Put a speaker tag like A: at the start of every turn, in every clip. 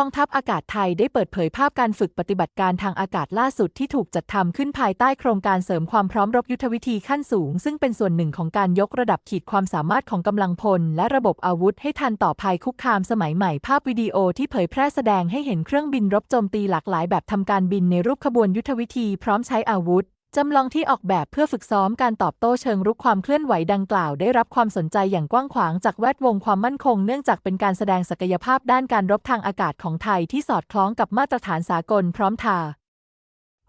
A: กองทัพอากาศไทยได้เปิดเผยภาพการฝึกปฏิบัติการทางอากาศล่าสุดที่ถูกจัดทำขึ้นภายใต้โครงการเสริมความพร้อมรบยุทธวิธีขั้นสูง ซึ่งเป็นส่วนหนึ่งของการยกระดับขีดความสามารถของกำลังพล และระบบอาวุธให้ทันต่อภัยคุกคามสมัยใหม่ภาพวิดีโอที่เผยแพร่แสดงให้เห็นเครื่องบินรบโจมตีหลากหลายแบบทำการบินในรูปขบวนยุทธวิธีพร้อมใช้อาวุธ จำลองที่ออกแบบเพื่อฝึกซ้อมการตอบโต้เชิงรุกความเคลื่อนไหวดังกล่าว ได้รับความสนใจอย่างกว้างขวางจากแวดวงความมั่นคง เนื่องจากเป็นการแสดงศักยภาพด้านการรบทางอากาศของไทยที่สอดคล้องกับมาตรฐานสากลพร้อมทา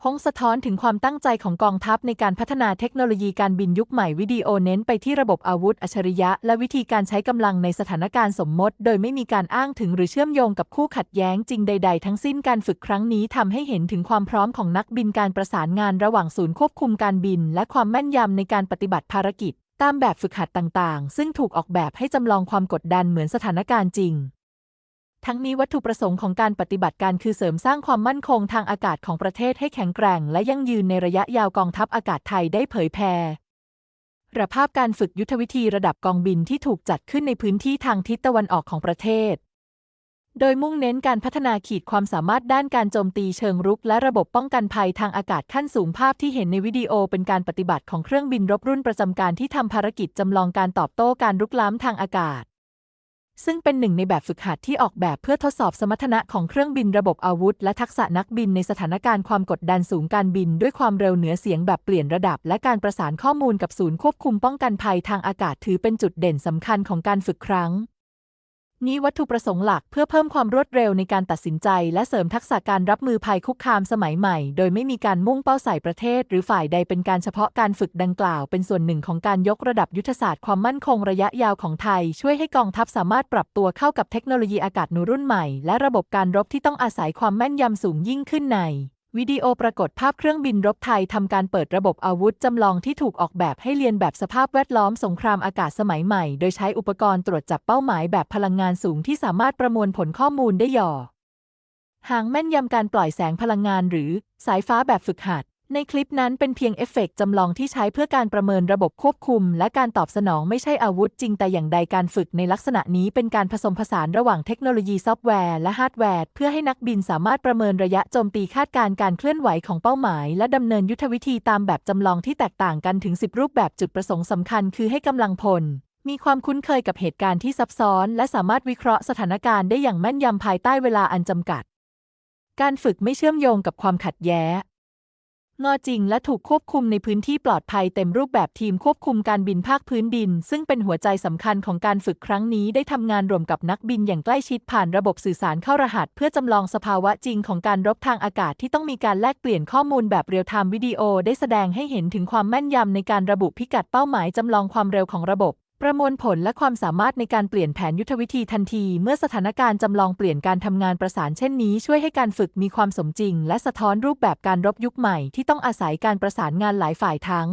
A: ห้องสะท้อนถึงความตั้งใจของกองทัพในการพัฒนาเทคโนโลยีการบินยุคใหม่วิดีโอเน้นไปที่ระบบอาวุธอัจฉริยะ และวิธีการใช้กำลังในสถานการณ์สมมติ โดยไม่มีการอ้างถึงหรือเชื่อมโยงกับคู่ขัดแย้งจริงใด ๆ ทั้งสิ้นการฝึกครั้งนี้ทำให้เห็นถึงความพร้อมของนักบินการประสานงานระหว่างศูนย์ควบคุมการบิน และความแม่นยำในการปฏิบัติภารกิจ ตามแบบฝึกหัดต่างๆ ซึ่งถูกออกแบบให้จำลองความกดดันเหมือนสถานการณ์จริง ทั้งนี้วัตถุประสงค์ของการปฏิบัติการคือเสริมสร้างความมั่นคงทางอากาศของประเทศให้แข็งแกร่ง และยั่งยืนในระยะยาวกองทัพอากาศไทยได้เผยแพร่ระภาพการฝึกยุทธวิธีระดับกองบินที่ถูกจัดขึ้นในพื้นที่ทางทิศตะวันออกของประเทศ โดยมุ่งเน้นการพัฒนาขีดความสามารถด้านการโจมตีเชิงรุก และระบบป้องกันภัยทางอากาศขั้นสูงภาพที่เห็นในวิดีโอเป็นการปฏิบัติของเครื่องบินรบรุ่นประจำการที่ทำภารกิจจำลองการตอบโต้การรุกล้ำทางอากาศ ซึ่งเป็นหนึ่งในแบบฝึกหัดที่ออกแบบเพื่อทดสอบสมรรถนะของเครื่องบินระบบอาวุธ และทักษะนักบินในสถานการณ์ความกดดันสูงการบิน ด้วยความเร็วเหนือเสียงแบบเปลี่ยนระดับ และการประสานข้อมูลกับศูนย์ควบคุมป้องกันภัยทางอากาศถือเป็นจุดเด่นสำคัญของการฝึกครั้ง นี้วัตถุประสงค์หลักเพื่อเพิ่มความรวดเร็วในการตัดสินใจ และเสริมทักษะการรับมือภัยคุกคามสมัยใหม่ โดยไม่มีการมุ่งเป้าใส่ประเทศ หรือฝ่ายใดเป็นการเฉพาะการฝึกดังกล่าว เป็นส่วนหนึ่งของการยกระดับยุทธศาสตร์ความมั่นคงระยะยาวของไทย ช่วยให้กองทัพสามารถปรับตัวเข้ากับเทคโนโลยีอากาศนูรุ่นใหม่ และระบบการรบที่ต้องอาศัยความแม่นยำสูงยิ่งขึ้นใน วิดีโอปรากฏภาพเครื่องบินรบไทยทำการเปิดระบบอาวุธจำลองที่ถูกออกแบบให้เรียนแบบสภาพแวดล้อมสงครามอากาศสมัยใหม่ โดยใช้อุปกรณ์ตรวจจับเป้าหมายแบบพลังงานสูงที่สามารถประมวลผลข้อมูลได้หย่อหางแม่นยำการปล่อยแสงพลังงานหรือสายฟ้าแบบฝึกหัด ในคลิปนั้นเป็นเพียงเอฟเฟกต์จำลองที่ใช้เพื่อการประเมินระบบควบคุม และการตอบสนองไม่ใช่อาวุธจริงแต่อย่างใดการฝึกในลักษณะนี้เป็นการผสมผสานระหว่างเทคโนโลยีซอฟต์แวร์และฮาร์ดแวร์เพื่อให้นักบินสามารถประเมินระยะโจมตีคาดการณ์การเคลื่อนไหวของเป้าหมาย และดำเนินยุทธวิธีตามแบบจำลองที่แตกต่างกันถึง 10 รูปแบบจุดประสงค์สำคัญคือให้กำลังพลมีความคุ้นเคยกับเหตุการณ์ที่ซับซ้อน และสามารถวิเคราะห์สถานการณ์ได้อย่างแม่นยำภายใต้เวลาอันจำกัด การฝึกไม่เชื่อมโยงกับความขัดแย้ง งอจริงและถูกควบคุมในพื้นที่ปลอดภัยเต็มรูปแบบทีมควบคุมการบินภาคพื้นดิน ซึ่งเป็นหัวใจสำคัญของการฝึกครั้งนี้ได้ทำงานร่วมกับนักบินอย่างใกล้ชิดผ่านระบบสื่อสารเข้ารหัส เพื่อจำลองสภาวะจริงของการรบทางอากาศที่ต้องมีการแลกเปลี่ยนข้อมูลแบบเรียลไทม์วิดีโอได้แสดงให้เห็นถึงความแม่นยำในการระบุพิกัดเป้าหมายจำลองความเร็วของระบบ ประมวลผลและความสามารถในการเปลี่ยนแผนยุทธวิธีทันที เมื่อสถานการณ์จำลองเปลี่ยนการทำงานประสานเช่นนี้ ช่วยให้การฝึกมีความสมจริง และสะท้อนรูปแบบการรบยุคใหม่ที่ต้องอาศัยการประสานงานหลายฝ่ายทั้ง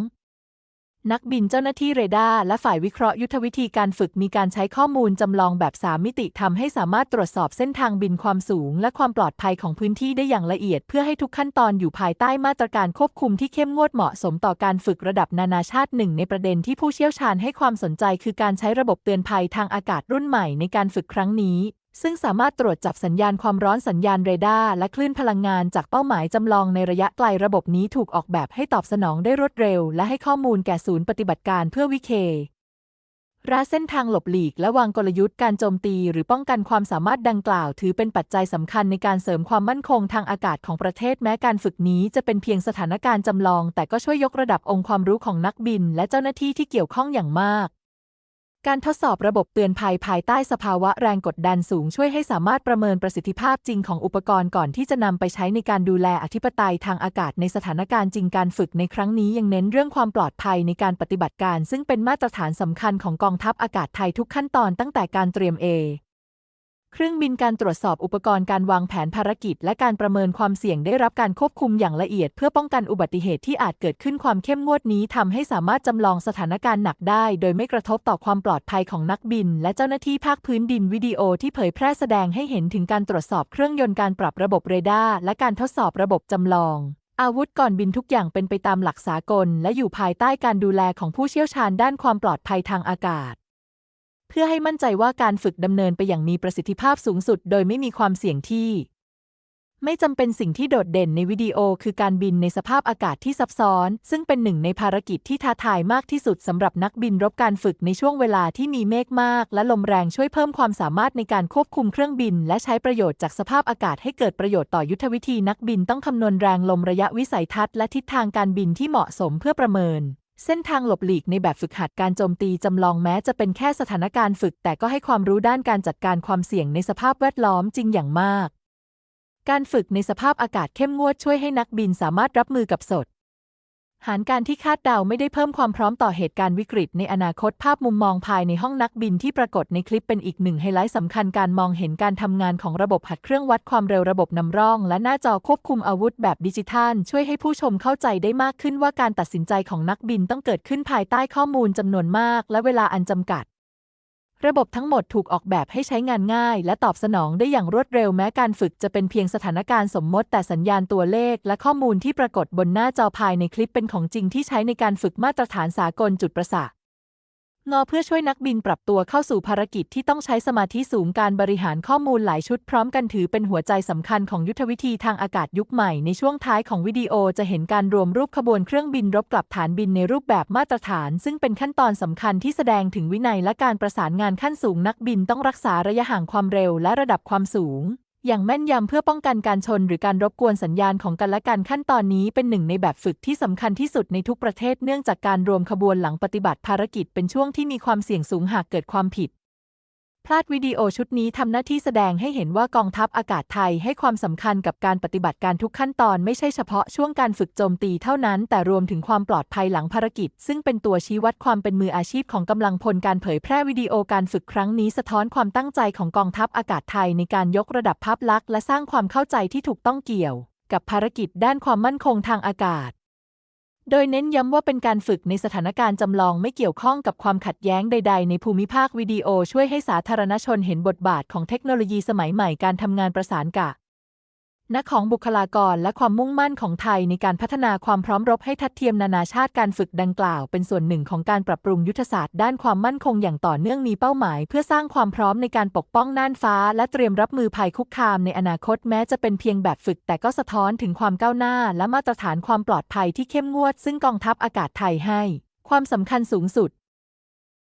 A: นักบินเจ้าหน้าที่เรดาร์และฝ่ายวิเคราะห์ยุทธวิธีการฝึกมีการใช้ข้อมูลจำลองแบบ 3 มิติทำให้สามารถตรวจสอบเส้นทางบินความสูง และความปลอดภัยของพื้นที่ได้อย่างละเอียด เพื่อให้ทุกขั้นตอนอยู่ภายใต้มาตรการควบคุมที่เข้มงวดเหมาะสมต่อการฝึกระดับนานาชาติหนึ่งในประเด็นที่ผู้เชี่ยวชาญให้ความสนใจ คือการใช้ระบบเตือนภัยทางอากาศรุ่นใหม่ในการฝึกครั้งนี้ ซึ่งสามารถตรวจจับสัญญาณความร้อนสัญญาณเรดาร์และคลื่นพลังงานจากเป้าหมายจำลองในระยะไกลระบบนี้ถูกออกแบบให้ตอบสนองได้รวดเร็ว และให้ข้อมูลแก่ศูนย์ปฏิบัติการเพื่อวิเคราะห์เส้นทางหลบหลีกและวางกลยุทธ์การโจมตี หรือป้องกันความสามารถดังกล่าว ถือเป็นปัจจัยสำคัญในการเสริมความมั่นคงทางอากาศของประเทศแม้การฝึกนี้จะเป็นเพียงสถานการณ์จำลอง แต่ก็ช่วยยกระดับองค์ความรู้ของนักบิน และเจ้าหน้าที่ที่เกี่ยวข้องอย่างมาก การทดสอบระบบเตือนภัยภายใต้สภาวะแรงกดดันสูงช่วยให้สามารถประเมินประสิทธิภาพจริงของอุปกรณ์ก่อนที่จะนำไปใช้ในการดูแลอธิปไตยทางอากาศในสถานการณ์จริงการฝึกในครั้งนี้ยังเน้นเรื่องความปลอดภัยในการปฏิบัติการ ซึ่งเป็นมาตรฐานสำคัญของกองทัพอากาศไทยทุกขั้นตอนตั้งแต่การเตรียมเอ เครื่องบินการตรวจสอบอุปกรณ์การวางแผนภารกิจ และการประเมินความเสี่ยงได้รับการควบคุมอย่างละเอียด เพื่อป้องกันอุบัติเหตุที่อาจเกิดขึ้นความเข้มงวดนี้ทำให้สามารถจำลองสถานการณ์หนักได้ โดยไม่กระทบต่อความปลอดภัยของนักบิน และเจ้าหน้าที่ภาคพื้นดินวิดีโอที่เผยแพร่แสดงให้เห็นถึงการตรวจสอบเครื่องยนต์การปรับระบบเรดาร์และการทดสอบระบบจำลองอาวุธก่อนบินทุกอย่างเป็นไปตามหลักสากล และอยู่ภายใต้การดูแลของผู้เชี่ยวชาญด้านความปลอดภัยทางอากาศ เพื่อให้มั่นใจว่าการฝึกดำเนินไปอย่างมีประสิทธิภาพสูงสุด โดยไม่มีความเสี่ยงที่ ไม่จำเป็นสิ่งที่โดดเด่นในวิดีโอคือการบินในสภาพอากาศที่ซับซ้อน ซึ่งเป็นหนึ่งในภารกิจที่ท้าทายมากที่สุดสำหรับนักบินรบการฝึกในช่วงเวลาที่มีเมฆมาก และลมแรงช่วยเพิ่มความสามารถในการควบคุมเครื่องบิน และใช้ประโยชน์จากสภาพอากาศให้เกิดประโยชน์ต่อยุทธวิธีนักบินต้องคำนวณแรงลมระยะวิสัยทัศน์และทิศทางการบินที่เหมาะสมเพื่อประเมิน เส้นทางหลบหลีกในแบบฝึกหัดการโจมตีจำลองแม้จะเป็นแค่สถานการณ์ฝึก แต่ก็ให้ความรู้ด้านการจัดการความเสี่ยงในสภาพแวดล้อมจริงอย่างมาก การฝึกในสภาพอากาศเข้มงวดช่วยให้นักบินสามารถรับมือกับสด หารการที่คาดเดาไม่ได้เพิ่มความพร้อมต่อเหตุการณ์วิกฤต ในอนาคตภาพมุมมองภายในห้องนักบินที่ปรากฏในคลิปเป็นอีกหนึ่งไฮไลท์สำคัญการมองเห็นการทำงานของระบบหัดเครื่องวัดความเร็วระบบนำร่อง และหน้าจอควบคุมอาวุธแบบดิจิทัล ช่วยให้ผู้ชมเข้าใจได้มากขึ้นว่าการตัดสินใจของนักบินต้องเกิดขึ้นภายใต้ข้อมูลจำนวนมาก และเวลาอันจำกัด ระบบทั้งหมดถูกออกแบบให้ใช้งานง่าย และตอบสนองได้อย่างรวดเร็วแม้การฝึกจะเป็นเพียงสถานการณ์สมมติ แต่สัญญาณตัวเลข และข้อมูลที่ปรากฏบนหน้าจอภายในคลิปเป็นของจริงที่ใช้ในการฝึกมาตรฐานสากลจุดประสาท งอเพื่อช่วยนักบินปรับตัวเข้าสู่ภารกิจที่ต้องใช้สมาธิสูงการบริหารข้อมูลหลายชุดพร้อมกันถือเป็นหัวใจสำคัญของยุทธวิธีทางอากาศยุคใหม่ในช่วงท้ายของวิดีโอจะเห็นการรวมรูปขบวนเครื่องบินรบกลับฐานบินในรูปแบบมาตรฐาน ซึ่งเป็นขั้นตอนสำคัญที่แสดงถึงวินัยและการประสานงานขั้นสูงนักบินต้องรักษาระยะห่างความเร็วและระดับความสูง อย่างแม่นยำเพื่อป้องกันการชนหรือการรบกวนสัญญาณของกันและกันขั้นตอนนี้เป็นหนึ่งในแบบฝึกที่สำคัญที่สุดในทุกประเทศเนื่องจากการรวมขบวนหลังปฏิบัติภารกิจเป็นช่วงที่มีความเสี่ยงสูงหากเกิดความผิด พลาดวิดีโอชุดนี้ทำหน้าที่แสดงให้เห็นว่ากองทัพอากาศไทยให้ความสำคัญกับการปฏิบัติการทุกขั้นตอนไม่ใช่เฉพาะช่วงการฝึกโจมตีเท่านั้น แต่รวมถึงความปลอดภัยหลังภารกิจ ซึ่งเป็นตัวชี้วัดความเป็นมืออาชีพของกำลังพลการเผยแพร่วิดีโอการฝึกครั้งนี้สะท้อนความตั้งใจของกองทัพอากาศไทยในการยกระดับภาพลักษณ์และสร้างความเข้าใจที่ถูกต้องเกี่ยว กับภารกิจด้านความมั่นคงทางอากาศ โดยเน้นย้ำว่าเป็นการฝึกในสถานการณ์จำลองไม่เกี่ยวข้องกับความขัดแย้งใด ๆ ในภูมิภาควิดีโอช่วยให้สาธารณชนเห็นบทบาทของเทคโนโลยีสมัยใหม่การทำงานประสานกะ นักของบุคลากรและความมุ่งมั่นของไทยในการพัฒนาความพร้อมรบให้ทัดเทียมนานาชาติการฝึกดังกล่าว เป็นส่วนหนึ่งของการปรับปรุงยุทธศาสตร์ด้านความมั่นคงอย่างต่อเนื่องมีเป้าหมาย เพื่อสร้างความพร้อมในการปกป้องน่านฟ้า และเตรียมรับมือภัยคุกคามในอนาคตแม้จะเป็นเพียงแบบฝึก แต่ก็สะท้อนถึงความก้าวหน้า และมาตรฐานความปลอดภัยที่เข้มงวด ซึ่งกองทัพอากาศไทยให้ ความสำคัญสูงสุด